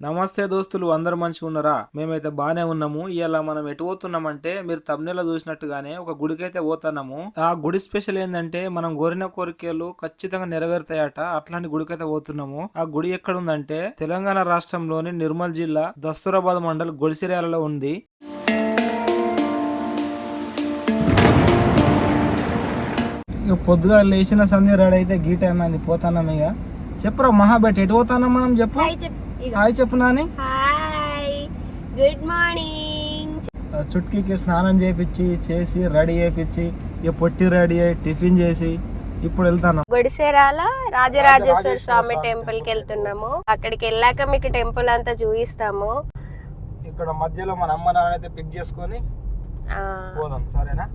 నమస్తే దోస్తులు అందరు మంచిగా ఉన్నారా? మేమైతే బాగానే ఉన్నాము. ఇలా మనం ఎటు పోతున్నామంటే మీరు తమ్నెలో చూసినట్టుగానే ఒక గుడికైతే పోతున్నాము. ఆ గుడి స్పెషల్ ఏంటంటే మనం కోరిన కోరికలు ఖచ్చితంగా నెరవేరుతాయట. అట్లాంటి గుడికైతే పోతున్నాము. ఆ గుడి ఎక్కడ ఉందంటే తెలంగాణ రాష్ట్రంలోని నిర్మల్ జిల్లా దస్తూరాబాద్ మండల్ గొడిసిరాలలో ఉంది. ఇక పొద్దుగా లేచిన సంధ్య రెడీ అయితే గీ టైం అయింది పోతాన్నాం ఇక. చెప్పురా మహాబెట్ ఎటు పోతాన్నాం మనం చెప్పు. హాయ్ చెప్పు నాని. హాయ్ గుడ్ మార్నింగ్ చుట్కీకి స్నానం చేపించి చేసి రెడీ చేపించి ఇక పొట్టి రెడీ అయ్యి టిఫిన్ చేసి ఇప్పుడు వెళ్తాను. గుడిసేరాల? రాజరాజేశ్వర స్వామి టెంపుల్కి వెళ్తున్నాము. అక్కడికి వెళ్ళాక మీకు టెంపుల్ అంతా చూపిస్తాము. ఇక్కడ మధ్యలో మన అమ్మ నాన్న అయితే పిక్ చేసుకొని పోదాం సరేనా?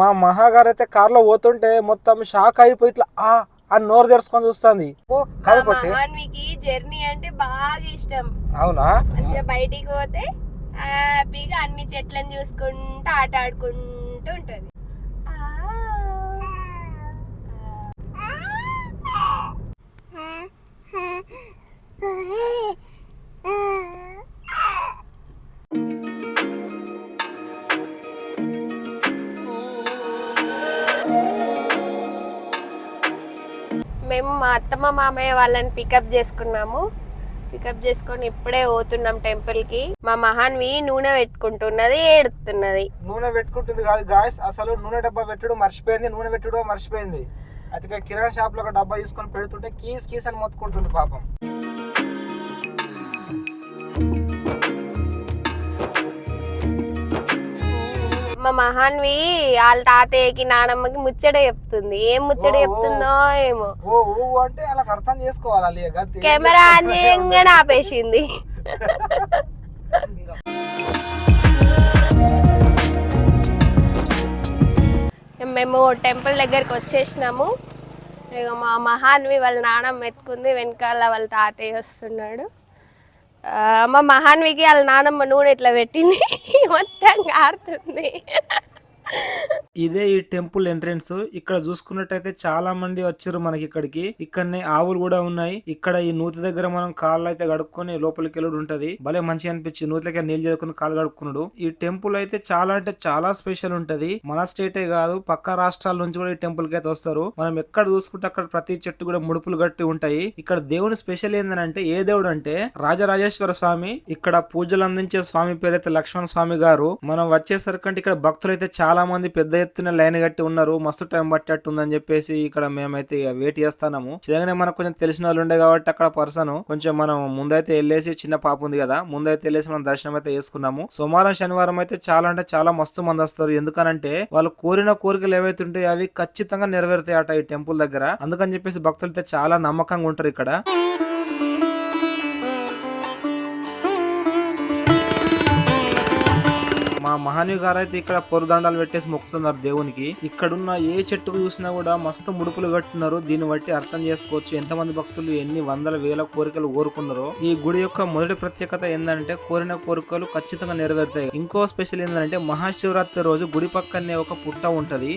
మా మహాగారు అయితే కార్లో పోతుంటే మొత్తం షాక్ అయిపోయి ఇట్లా ఆ అని నోరు తెరుచుకొని చూస్తుంది మహాన్వికి జర్నీ అంటే బాగా ఇష్టం అవునా మంచిగా బయటికి పోతే హ్యాపీగా అన్ని చెట్లను చూసుకుంటూ ఆట ఆడుకుంటూ ఉంటది మా అత్తమ్మ మామయ్య వాళ్ళని పికప్ చేసుకున్నాము. పికప్ చేసుకొని ఇప్పుడే పోతున్నాం టెంపుల్కి. మా మహాన్వి నూనె పెట్టుకుంటున్నది ఏడుతున్నది నూనె పెట్టుకుంటుంది కాదు గాయస్ అసలు నూనె డబ్బా పెట్టడం మర్చిపోయింది నూనె పెట్టడం మర్చిపోయింది. అయితే కిరాణా షాప్లో ఒక డబ్బా తీసుకొని పెడుతుంటే కీస్ కీస్ అని మొత్తుకుంటుంది పాపం. మా మహాన్వి వాళ్ళ తాతయ్యకి నానమ్మకి ముచ్చట చెప్తుంది. ఏం ముచ్చట. చెప్తుందో ఏమో. ఓ ఊ అంటే అలా అర్థం చేసుకోవాలి కెమెరా ఆన్ చేయంగానే ఆపేసింది. మేము టెంపుల్ దగ్గరికి వచ్చేసినాము. ఇక మా మహాన్వి వాళ్ళ నానమ్మ ఎత్తుకుంది వెనకాల వాళ్ళ తాతయ్య వస్తున్నాడు. ఆ, మహాన్వికి వాళ్ళ నానమ్మ నూనె ఇట్లా పెట్టింది. మొత్తం కారుతుంది. ఇదే ఈ టెంపుల్ ఎంట్రన్స్. ఇక్కడ చూసుకున్నట్టయితే చాలా మంది వచ్చారు మనకి ఇక్కడికి. ఇక్కడనే ఆవులు కూడా ఉన్నాయి. ఇక్కడ ఈ నూతి దగ్గర మనం కాళ్ళు అయితే కడుక్కొని లోపలికి వెళ్ళడు ఉంటది. భలే మంచిగా అనిపించి నూతిలకి నీళ్ళు చేసుకుని కాళ్ళు కడుక్కున్నాడు. ఈ టెంపుల్ అయితే చాలా అంటే చాలా స్పెషల్ ఉంటది. మన స్టేటే కాదు పక్క రాష్ట్రాల నుంచి కూడా ఈ టెంపుల్కి అయితే వస్తారు. మనం ఎక్కడ చూసుకుంటే అక్కడ ప్రతి చెట్టు కూడా ముడుపులు కట్టి ఉంటాయి. ఇక్కడ దేవుని స్పెషల్ ఏంటంటే ఏ దేవుడు అంటే రాజరాజేశ్వర స్వామి. ఇక్కడ పూజలు అందించే స్వామి పేరైతే లక్ష్మణ స్వామి గారు. మనం వచ్చేసరికి ఇక్కడ భక్తులు అయితే చాలా మంది పెద్ద ఎత్తున లైన్ కట్టి ఉన్నారు మస్తు టైం పట్టేట్టు ఉందని చెప్పేసి ఇక్కడ మేమైతే ఇక వెయిట్ చేస్తాము చేయగానే మనకు కొంచెం తెలిసిన వాళ్ళు ఉండే కాబట్టి అక్కడ పర్సన్ కొంచెం మనం ముందైతే వెళ్ళేసి చిన్న పాప ఉంది కదా ముందైతే వెళ్ళేసి మనం దర్శనం అయితే చేసుకున్నాము. సోమవారం శనివారం అయితే చాలా అంటే చాలా మస్తు మంది వస్తారు. ఎందుకనంటే వాళ్ళు కోరిన కోరికలు ఏవైతే ఉంటాయో అవి ఖచ్చితంగా నెరవేరుతాయి అట ఈ టెంపుల్ దగ్గర. అందుకని చెప్పేసి భక్తులు అయితే చాలా నమ్మకంగా ఉంటారు ఇక్కడ. మా గారు అయితే ఇక్కడ పొరుదండాలు పెట్టేసి మొక్కుతున్నారు దేవునికి. ఇక్కడున్న ఏ చెట్టు చూసినా కూడా మస్తు ముడుపులు కట్టున్నారు. దీన్ని బట్టి అర్థం చేసుకోవచ్చు ఎంతమంది భక్తులు ఎన్ని వందల వేల కోరికలు కోరుకున్నారో. ఈ గుడి యొక్క మొదటి ప్రత్యేకత ఏంటంటే కోరిన కోరికలు ఖచ్చితంగా నెరవేరుతాయి. ఇంకో స్పెషల్ ఏంటంటే మహాశివరాత్రి రోజు గుడి పక్కనే ఒక పుట్ట ఉంటది.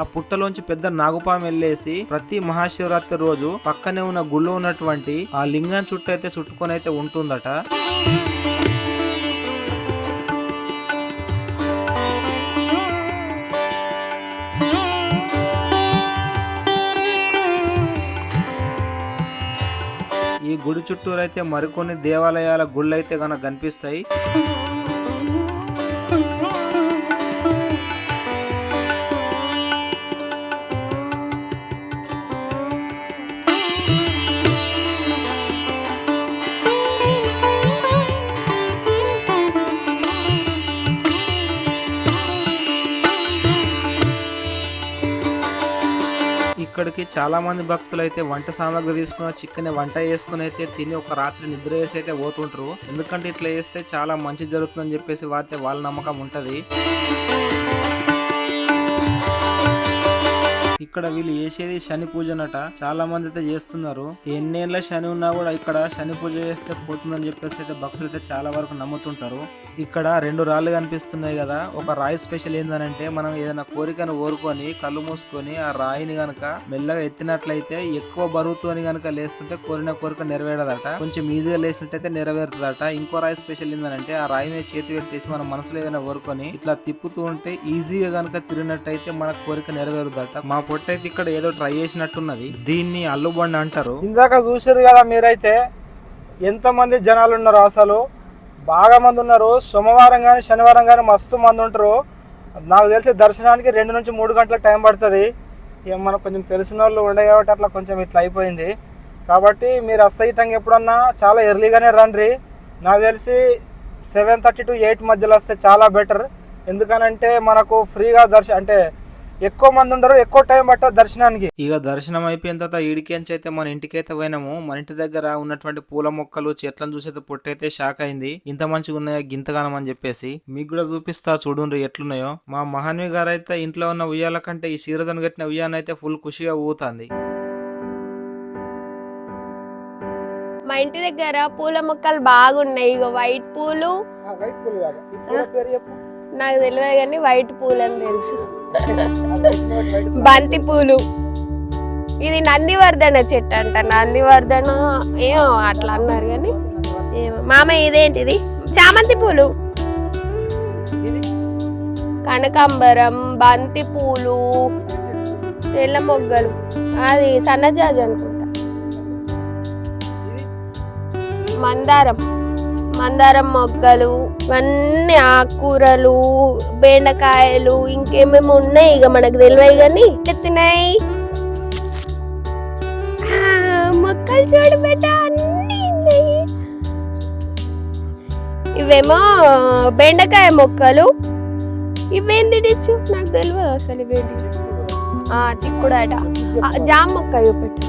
ఆ పుట్టలోంచి పెద్ద నాగుపాము వెళ్ళేసి ప్రతి మహాశివరాత్రి రోజు పక్కనే ఉన్న గుళ్ళో ఉన్నటువంటి ఆ లింగం చుట్టూ అయితే చుట్టుకొని అయితే ఉంటుందట. ఈ గుడి చుట్టూరైతే మరికొన్ని దేవాలయాల గుళ్ళు అయితే గనక కనిపిస్తాయి. ఇక్కడికి చాలా మంది భక్తులు అయితే వంట సామాగ్రి తీసుకుని చికెన్ వంట చేసుకుని అయితే తిని ఒక రాత్రి నిద్ర చేసి అయితే పోతుంటారు. ఎందుకంటే ఇట్లా చేస్తే చాలా మంచి జరుగుతుందని చెప్పేసి వారితే వాళ్ళ నమ్మకం ఉంటది. ఇక్కడ వీళ్ళు చేసేది శని పూజనట. చాలా మంది అయితే చేస్తున్నారు. ఎన్నేళ్ళ శని ఉన్నా కూడా ఇక్కడ శని పూజ చేస్తే పోతుందని చెప్పేసి అయితే భక్తులు అయితే చాలా వరకు నమ్ముతుంటారు. ఇక్కడ రెండు రాళ్ళు కనిపిస్తున్నాయి కదా. ఒక రాయి స్పెషల్ ఏంటంటే మనం ఏదైనా కోరికను కోరుకొని కళ్ళు మూసుకొని ఆ రాయిని గనక మెల్లగా ఎత్తినట్లయితే ఎక్కువ బరువుతోని గనక లేస్తుంటే కోరిన కోరిక నెరవేరదట. కొంచెం ఈజీగా లేసినట్టయితే నెరవేరుతుందట. ఇంకో రాయి స్పెషల్ ఏంటంటే ఆ రాయి మీద చేతి పెట్టేసి మన మనసులో ఏదైనా కోరుకొని ఇట్లా తిప్పుతూ ఉంటే ఈజీగా గనక తిరిగినట్టయితే మన కోరిక నెరవేరుదట. మా పొట్టైతే ఇక్కడ ఏదో ట్రై చేసినట్టున్నది. దీన్ని అల్లుబండి అంటారు. ఇందాక చూసారు కదా మీరైతే ఎంతమంది జనాలు ఉన్నారు అసలు? బాగా మంది ఉన్నారు. సోమవారం కానీ శనివారం కానీ మస్తు మంది ఉంటారు. నాకు తెలిసి దర్శనానికి రెండు నుంచి మూడు గంటల టైం పడుతుంది. ఇక మనకు కొంచెం తెలిసిన వాళ్ళు ఉండే కాబట్టి అట్లా కొంచెం ఇట్లా అయిపోయింది. కాబట్టి మీరు అస్తయిటంగా ఎప్పుడన్నా చాలా ఎర్లీగానే రండి నాకు తెలిసి సెవెన్ థర్టీ టు ఎయిట్ మధ్యలో వస్తే చాలా బెటర్ ఎందుకనంటే మనకు ఫ్రీగా దర్శ అంటే ఎక్కువ మంది ఉండరు ఎక్కువ టైం పట్టదు దర్శనానికి. ఇక దర్శనం అయిపోయిన తర్వాత ఈడికించి అయితే మన ఇంటికైతే పోయినాము మన ఇంటి దగ్గర ఉన్నటువంటి పూల మొక్కలు చెట్లను చూసైతే పొట్టయితే షాక్ అయింది. ఇంత మంచిగా ఉన్నాయో గింతగానం అని చెప్పేసి. మీకు కూడా చూపిస్తా చూడండి ఎట్లున్నాయో. మా మహాన్వి గారు అయితే ఇంట్లో ఉన్న ఉయ్యాల కంటే ఈ సీరదను కట్టిన ఉయ్యాన అయితే ఫుల్ ఖుషిగా ఊగుతుంది. మా ఇంటి దగ్గర పూల మొక్కలు బాగున్నాయి. ఇగో వైట్ పూలు. నాకు తెలియదు కానీ వైట్ పూలు అని తెలుసు. బంతిపూలు. బంతి పూలు ఇది నందివర్ధన చెట్టు అంట. నందివర్ధన ఏమో అట్లా అన్నారు కానీ ఏమో. మామ ఇదేంటిది? చామంతి పూలు. కనకాంబరం బంతి పూలు తెల్ల మొగ్గలు. అది సన్నజాజి అనుకుంటా. మందారం. మందారం మొగ్గలు ఇవన్నీ ఆకుకూరలు బెండకాయలు ఇంకేమేమి ఉన్నాయి ఇక మనకు తెలివై కానీ ఎత్తున్నాయి ఆ, మొక్కలు చూడు అన్నీ ఉన్నాయి. ఇవేమో బెండకాయ మొక్కలు. ఇవేంది తెచ్చు? నాకు తెలియదు అసలు ఇవేంటి ఆ, చిక్కుడాట ఆ, జామ మొక్క చూపెట్టు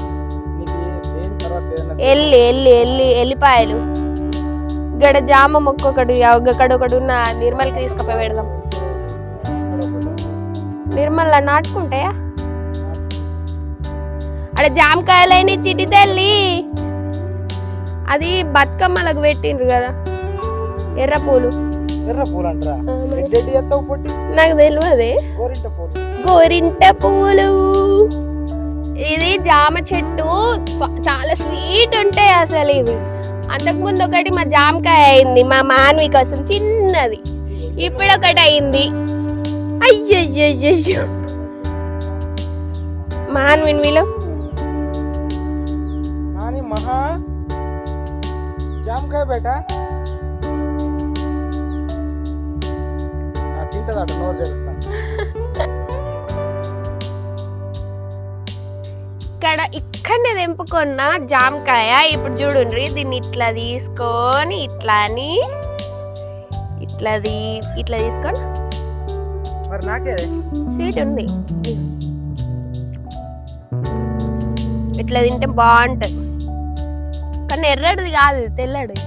ఏదైనా ఎల్లి ఎల్లి ఎల్లి ఎల్లిపాయలు. ఇక్కడ జామ మొక్క ఒకటి అక్కడ ఒకటి ఉన్న నిర్మల్కి తీసుకుపోయి పెడదాం. నిర్మల్ నాటుకుంటాయా? అక్కడ జామకాయలైన చిటి తల్లి. అది బతుకమ్మలకు పెట్టిండ్రు కదా ఎర్ర పూలు. ఎర్ర పూలు అంటారా? నాకు తెలియదే గోరింట పూలు. గోరింట పూలు. ఇది జామ చెట్టు చాలా స్వీట్ ఉంటాయి అసలు ఇవి. అంతకుముందు ఒకటి మా జామకాయ అయింది మా మాన్వి కోసం చిన్నది. ఇప్పుడు ఒకటి అయింది. అయ్యయ్యో మాన్విన్ వీలు మహా. జామకాయ బేట? తింటదట నోరు ఇక్కడనే తెంపుకున్న జామకాయ ఇప్పుడు చూడండి దీన్ని ఇట్లా తీసుకొని ఇట్లా అని ఇట్లా ఇట్లా తీసుకొని. స్వీట్ ఉంది. ఇట్లా తింటే బాగుంటుంది. కానీ ఎర్రడిది కాదు తెల్లడి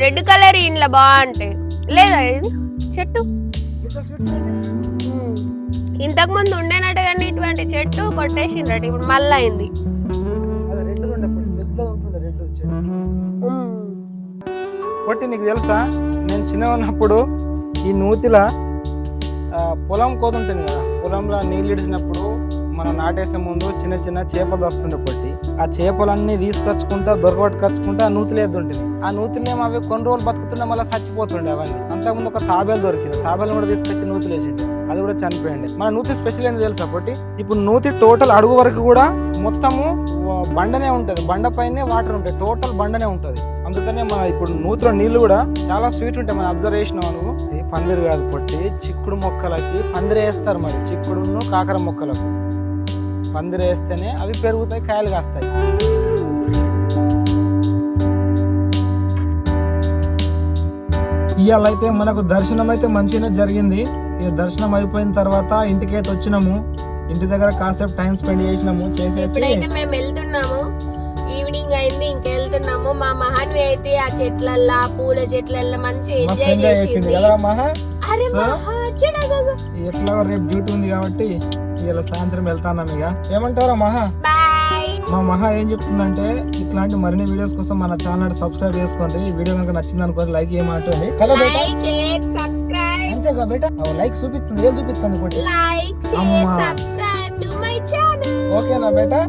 రెడ్ కలర్ ఇంట్లో బాగుంటాయి. లేదా ఇది? చెట్టు. ఇంతకు ముందు ఉండేనట్టు కానీ ఇటువంటి చెట్టు కొట్టేసిండ్రట ఇప్పుడు మళ్ళీ అయింది పొట్టి నీకు తెలుసా? నేను చిన్న ఉన్నప్పుడు ఈ నూతిల పొలం కోతుంటుంది కదా పొలంలో నీళ్ళు ఇడిచినప్పుడు మనం నాటేసే ముందు చిన్న చిన్న చేపలు వస్తుండే పొట్టి ఆ చేపలన్నీ తీసుకొచ్చుకుంటా దొరకబట్టుకొచ్చుకుంటా ఆ నూతిలో ఉంటుంది ఆ నూతిలో ఏమో అవి కొన్ని రోజులు బతుకుతుండే మళ్ళీ చచ్చిపోతుండే అవన్నీ. అంతకుముందు ఒక తాబేలు దొరికింది. తాబేలు కూడా తీసుకొచ్చి నూతిలో వేసిండు అది కూడా చనిపోయింది. మన నూతి స్పెషల్ ఏంటి తెలుసు కాబట్టి ఇప్పుడు నూతి టోటల్ అడుగు వరకు కూడా మొత్తము బండనే ఉంటుంది. బండ పైనే వాటర్ ఉంటాయి టోటల్ బండనే ఉంటుంది. అందుకనే మన ఇప్పుడు నూతిలో నీళ్ళు కూడా చాలా స్వీట్ ఉంటాయి. మనం అబ్జర్వ్ చేసినావు నువ్వు పందిరు పందిరి కాదు పొట్టి. చిక్కుడు మొక్కలకి పందిరి వేస్తారు మరి. చిక్కుడును కాకర మొక్కలకు. పందిరి వేస్తేనే అవి పెరుగుతాయి కాయలు కాస్తాయి. ఇవాళ అయితే మనకు దర్శనం అయితే మంచిగానే జరిగింది. ఇక దర్శనం అయిపోయిన తర్వాత ఇంటికైతే వచ్చినాము. ఇంటి దగ్గర కాసేపు టైం స్పెండ్ చేసినాము. చేసేసి మేము వెళ్తున్నాము. ఈవినింగ్ అయింది ఇంకా వెళ్తున్నాము. మా మహాన్వి అయితే ఆ చెట్లల్లా పూల చెట్లల్లా మంచి ఎంజాయ్ చేసింది. కదా మహా? ఎట్లా రేపు డ్యూటీ ఉంది కాబట్టి ఇలా సాయంత్రం వెళ్తాన్నాం ఇక. ఏమంటారా మహా? మా మహా ఏం చెప్తుందంటే ఇట్లాంటి మరిన్ని వీడియోస్ కోసం మన ఛానల్ సబ్స్క్రైబ్ చేసుకోండి. ఈ వీడియో కనుక నచ్చింది అనుకోండి లైక్ సబ్స్క్రైబ్ అంతేగా బేటా? లైక్ చూపిస్తుంది ఏం చూపిస్తుంది ఓకేనా బేటా?